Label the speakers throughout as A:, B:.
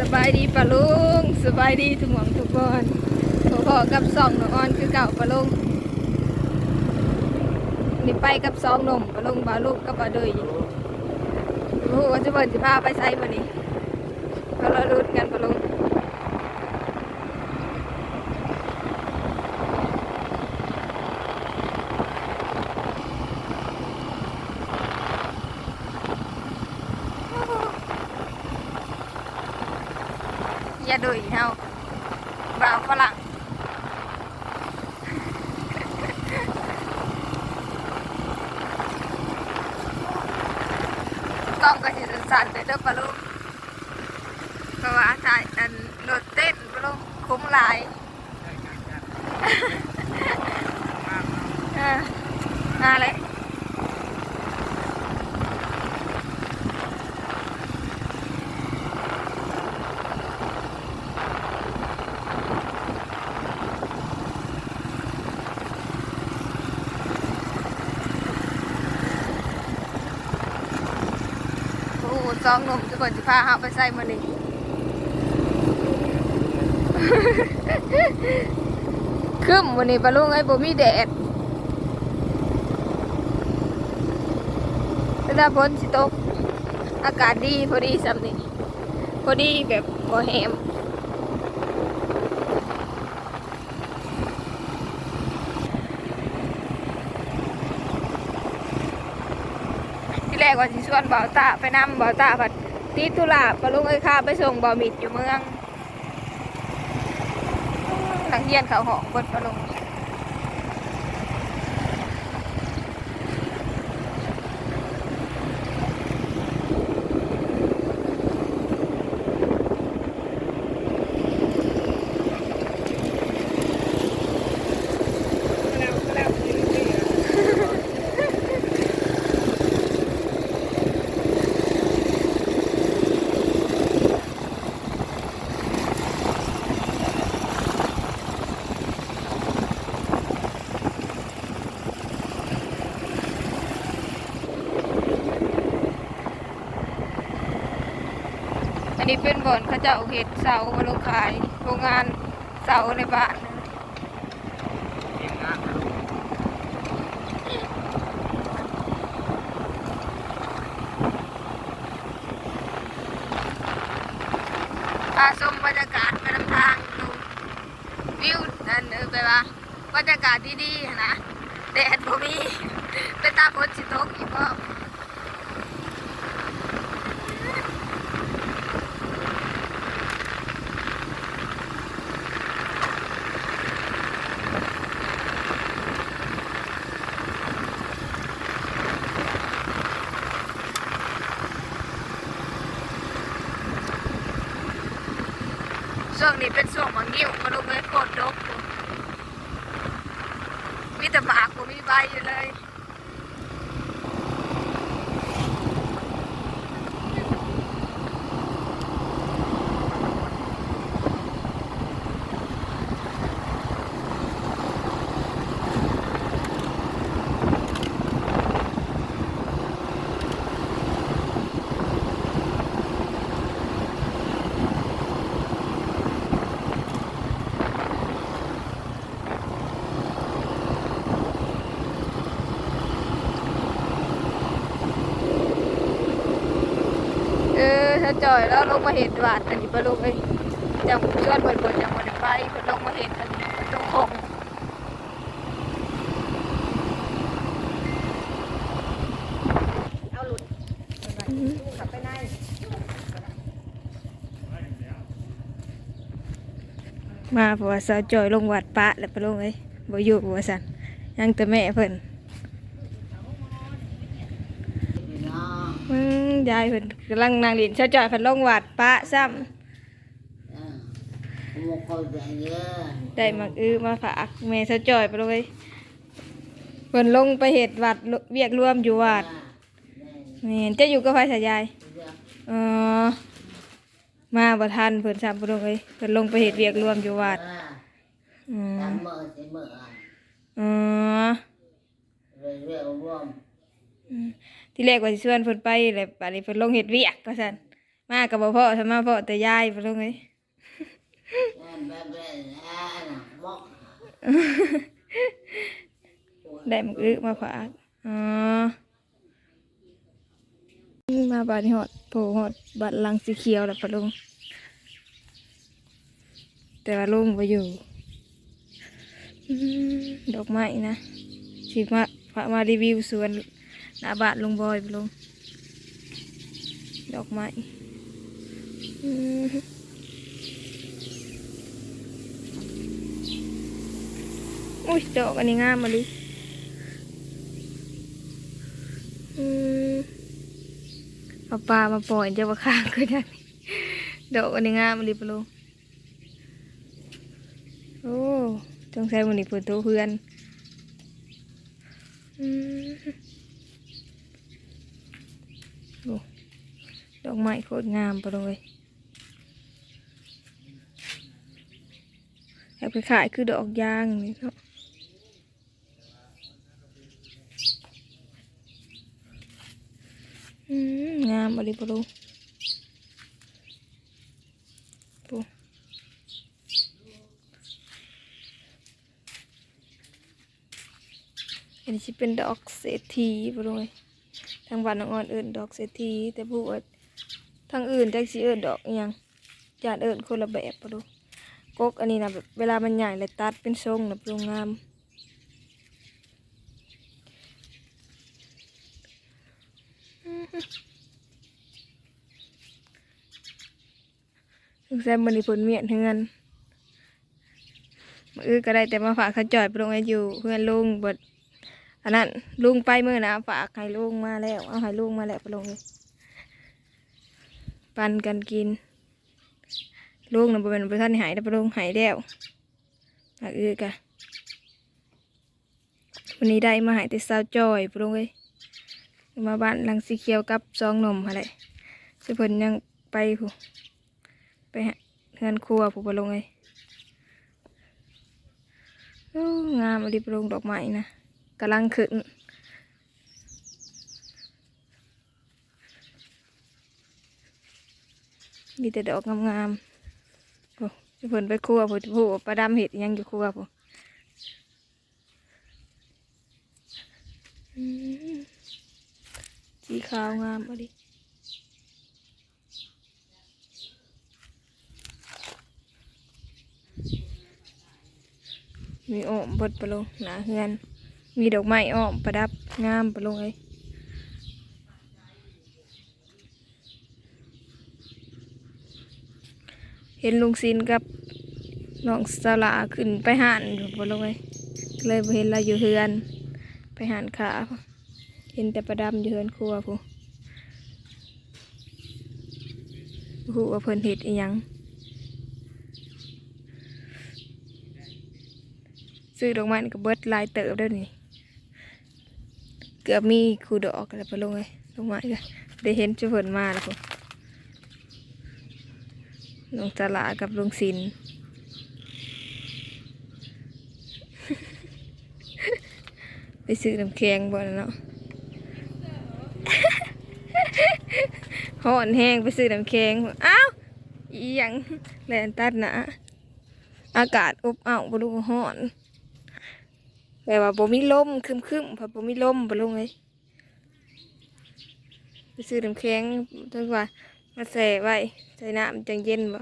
A: สบายดีปะลุงสบายดีทุกหมองทุกคนพอๆกับสองหนองออนคือเก่าปะลุงนี่ไปกับสองหนมปะลุงบาลูกกับปลาดุยโอ้โหจะเปิดสิพาไปใช้มานี่เราเราลุ้นกันปะลุง อย่าดุยเฮาบ่าวฝรั่งกล้องก็จะสั่นไปเด้อปะลุงเพราะว่าถ่ายอันรถเต้นปะลุงคุ้มหลายมาเลยโอ้โหสองหนุ่มจะก่อนจะพาเขาไปใส่มานี่คึมวันนี้ปลุงไอ้บ่มีแดดเวลาฝนสิตก อากาศดีพอดีสำนี่พอดีแบบบ่แหม ที่แรกว่าสิชวนบ่าวตาไปนำบ่าวตาผัดติดธุระปะลุงเอ้ยข้าไปส่งบ่าวมิดอยู่เมืองหลังเฮียนเขาหองบนปะลุง นี้เป็นบ่อนเขาเจ้าเห็ดเสามาลงขายโรงงานเสาในบ้านพาชมบรรยากาศไปนำทางดูวิวนั่นเออไปว่าบรรยากาศดีๆนะแดดบ่มีเป็นตาฝนสิตกอีกบ่ ช่วงนี้เป็นช่วงมังงิ้วมาลงเลยโคตรดกมีแต่หมากกูมีใบอยู่เลย เออถ้าจอยแล้วลงมาเห็นบาดอันนี้ปะลุงเอ้ยจังชวนเปิดเปิดจังวันไปเพิ่นลงมาเห็นอันนี้ตรงคงเอาหลุดขับไปไหนมาเพวาสาวจอยลงวัดปะแล้วปลุงเอ้ยบ่อยู่บ่ว่าซั่นยังแต่แม่เพิ่น มึง ยายเพิ่นกำลังนางดินเช้าจ่อยเพิ่นลงวัดปะซ้ำได้มักอื้อมาฝากแม่เช้าจ่อยไปเลยเพิ่นลงไปเฮ็ดวัดเวียกรวมอยู่วัดแม่นจะอยู่กับไผสายยายเออมาบ่ทันเพิ่นซ้ำบ่ลงเลยเพิ่นลงไปเฮ็ดเวียกรวมอยู่วัดอืม
B: ทำมือสิมืออะ
A: อ๋อ
B: เรื่อยๆรวม
A: ที่แรกว่าสิชวนเพิ่นไปแหละบัดนี้เพิ่นลงเฮ็ดเวียกว่าซั่นมากับบ่พ่อทำมาพ่อแต่ยายไปลงเลย
B: แม่แม่แม่น่ะมอก
A: ได้มักอึมาฝากอ๋อมาบาดนี่ฮอดโผล่ฮอดบัดลังสีเขียวแล้วปะลุงแต่ว่าลุงไปอยู่อืมดอกไม้นะสิมาพามารีวิวสวน หน้าบ้านลงบอยปะลุงดอกไม้อุ้ยดอกอันนี้งามมาเลยอืมเอาปลามาปล่อยเจ้าว่าข้างก็ได้ดอกอันนี้งามมาเลยปลุงโอ้ต้องใช้มันอีกเปิดตัวเพื่อนอืม โอ้ดอกไม้โคตรงามไปเลยอยากไปขายคือดอกยางนี่เนาะอืมงามอะไรปะลูปูอันนี้จะเป็นดอกเศรษฐีปะลูเอ้ย ทางบ้านน้องอ่อนเอิญดอกเศรษฐีแต่ผู้ว่าทางอื่นจักสิเอิญดอกอิหยังจานเอิญคนละแบบปะลูกกกอันนี้นะแบบเวลามันใหญ่เลยตัดเป็นทรงนะปะลูกงามสงสัยมันนี่ผลเมียนเฮือนมืออก็ได้แต่มาฝากเขาจอยไปลงไอ้อยู่เพื่อนลุงบด อันนั้นลุงไปเมื่อนะฝากให้ลุงมาแล้วเอาให้ลุงมาแล้วไปลงเลยปันกันกินลุงน่ะบ่เป็นประท่านหายแล้วไปลงหายแล้วฝากเอื้อกะวันนี้ได้มาหายแต่สาวจอยไปลงเลยมาบ้านหลังสีเขียวกับซองนมอะไรสิเพิ่นยังไปผู้ไปเฮือนครัวผู้ปลงเลยโอ้งามอดีปลงดอกไม้นะ กำลังขึ้น มีแต่ดอกงามๆโอ้เพิ่นไปครัวผู้ผู้ประดำเห็ดยังอยู่ครัวผู้อืมสีขาวงามอดีมีอ้อมเบดปะลงหนาเฮือน มีดอกไม้อ้อมประดับงามปะลงเลยเห็นลุงซินกับน้องสลาขึ้นไปหันอยู่ปะลงเลยเลยเห็นเราอยู่เฮือน ไปหันขาเห็นแต่ประดำอยู่เฮือนครัวผู้ผู้ว่าเพิ่นเห็ดอีหยังซื้อดอกไม้นี่ก็เบิดลายเติบเด้วยนี่ กือบมีคูดอกอะไรไปลงเลยดอกไม้ก็ได้เห็นเจุเพิ่นมาแล้วพวกลงตลาดกับลงสินไปซื้อน้ำแข็งบ่นเนาะห่อนแห้งไปซื้อน้ำแข็งอ้าวอีหยังแลนตัดนะอากาศอบอ้าวบ่รู้ห่อน แบบว่าบ่มีลมคึมคึมพราะบ่มีลมบ่ลงเลยไปซื้อน้ำแข็งถึงว่ามาใส่ไว้ใส่น้ำจังเย็นบ่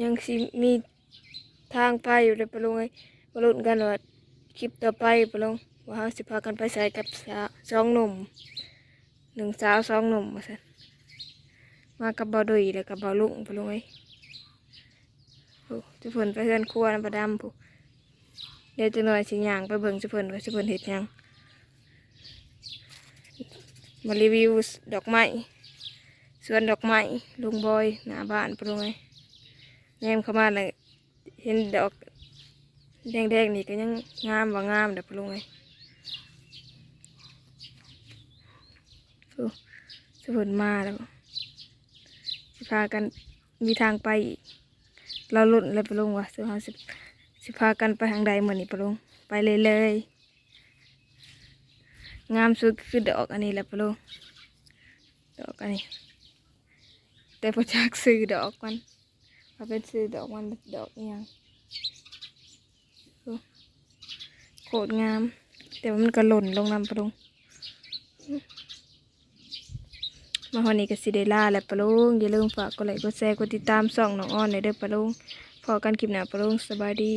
A: ยังสิมีทางไปอยู่เลยปลงเลยมาลุ้นกันว่าคลิปต่อไปปลงว่าเราสิพากันไปใส่กับสาสองหนุ่มหนึ่งสาวสองหนุ่มมาสัน มากับเบาดุยแล้วกับบาลุงไปลงไอ้โอ้จะเพิ่นไปเฮือนครัวนะประดำผู้เดี๋ยวจะหน่อยสิย่างไปเบิ่งจะเพิ่นว่าจะเพิ่นเฮ็ดยังมารีวิวดอกไม้สวนดอกไม้ลุงบอยหน้าบ้านไปลงไอ้แนมเข้ามาเลยเห็นดอกแดงๆนี่ก็ยังงามว่างามเด้อไปลงไอ้โอ้เพิ่นมาแล้ว พากันมีทางไปอีกเราหลุดเลยไปลงว่ะสิพาสิสิพากันไปทางใดเหมือนนี่ไปลงไปเลยเลยงามสุดคือดอกอันนี้แหละปะลุงดอกอันนี้ แต่พอจากซื้อดอกมันมาเป็นซื้อดอกมันดอกอิหยังโคตรงาม แต่ว่ามันก็หล่นลงน้ำปะลุง มาวันนี้ก็สิเดล่าและปะลุงอย่าลืมฝากกดไลค์กดแชร์กดติดตามส่องน้องอ้อนในเด้อปะลุงพอกันคลิปหน้าปะลุงสบายดี